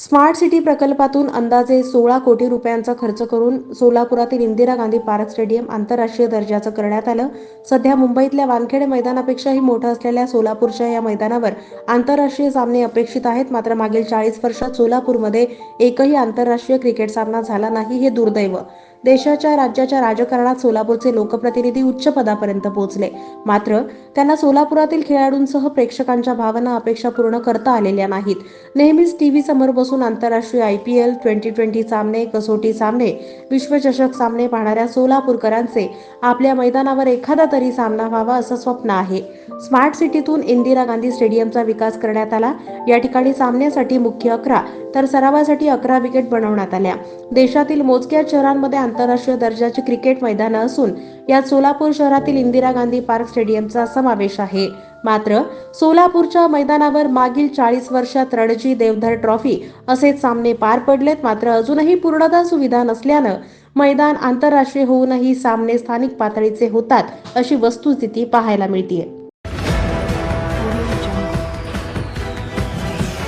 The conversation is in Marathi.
स्मार्ट सिटी प्रकल्पातून अंदाजे सोळा कोटी रुपयांचा खर्च करून सोलापुरातील इंदिरा गांधी पार्क स्टेडियम आंतरराष्ट्रीय दर्जाचं करण्यात आलं. सध्या मुंबईतल्या वानखेडे मैदानापेक्षाही मोठं असलेल्या सोलापूरच्या या मैदानावर आंतरराष्ट्रीय सामने अपेक्षित आहेत. मात्र मागील चाळीस वर्षात सोलापूरमध्ये एकही आंतरराष्ट्रीय क्रिकेट सामना झाला नाही हे दुर्दैव. देशाच्या राज्याच्या राजकारणात सोलापूरचे लोकप्रतिनिधी उच्च पदापर्यंत पोहोचले. मात्र त्यांना सोलापुरातील खेळाडूंसह प्रेक्षकांच्या भावना अपेक्षा पूर्ण करता आलेल्या नाहीत. नेहमीच टीव्ही समोर बसून आंतरराष्ट्रीय I P L twenty twenty सामने कसोटी सामने विश्वचषक सामने पाहणाऱ्या सोलापूरकरांचे आपल्या मैदानावर एखादा तरी सामना व्हावा असं स्वप्न आहे. स्मार्ट सिटीतून इंदिरा गांधी स्टेडियमचा विकास करण्यात आला. या ठिकाणी सामन्यासाठी मुख्य अकरा तर सरावासाठी अकरा विकेट बनवण्यात आल्या. देशातील मोजक्या शहरांमध्ये आंतरराष्ट्रीय दर्जाची क्रिकेट मैदानं असून यात सोलापूर शहरातील इंदिरा गांधी पार्क स्टेडियमचा समावेश आहे. मात्र सोलापूरच्या मैदानावर मागील चाळीस वर्षात रणजी देवधर ट्रॉफी असेच सामने पार पडलेत. मात्र अजूनही पूर्णतः सुविधा नसल्यानं मैदान आंतरराष्ट्रीय होऊनही सामने स्थानिक पातळीचे होतात अशी वस्तुस्थिती पाहायला मिळते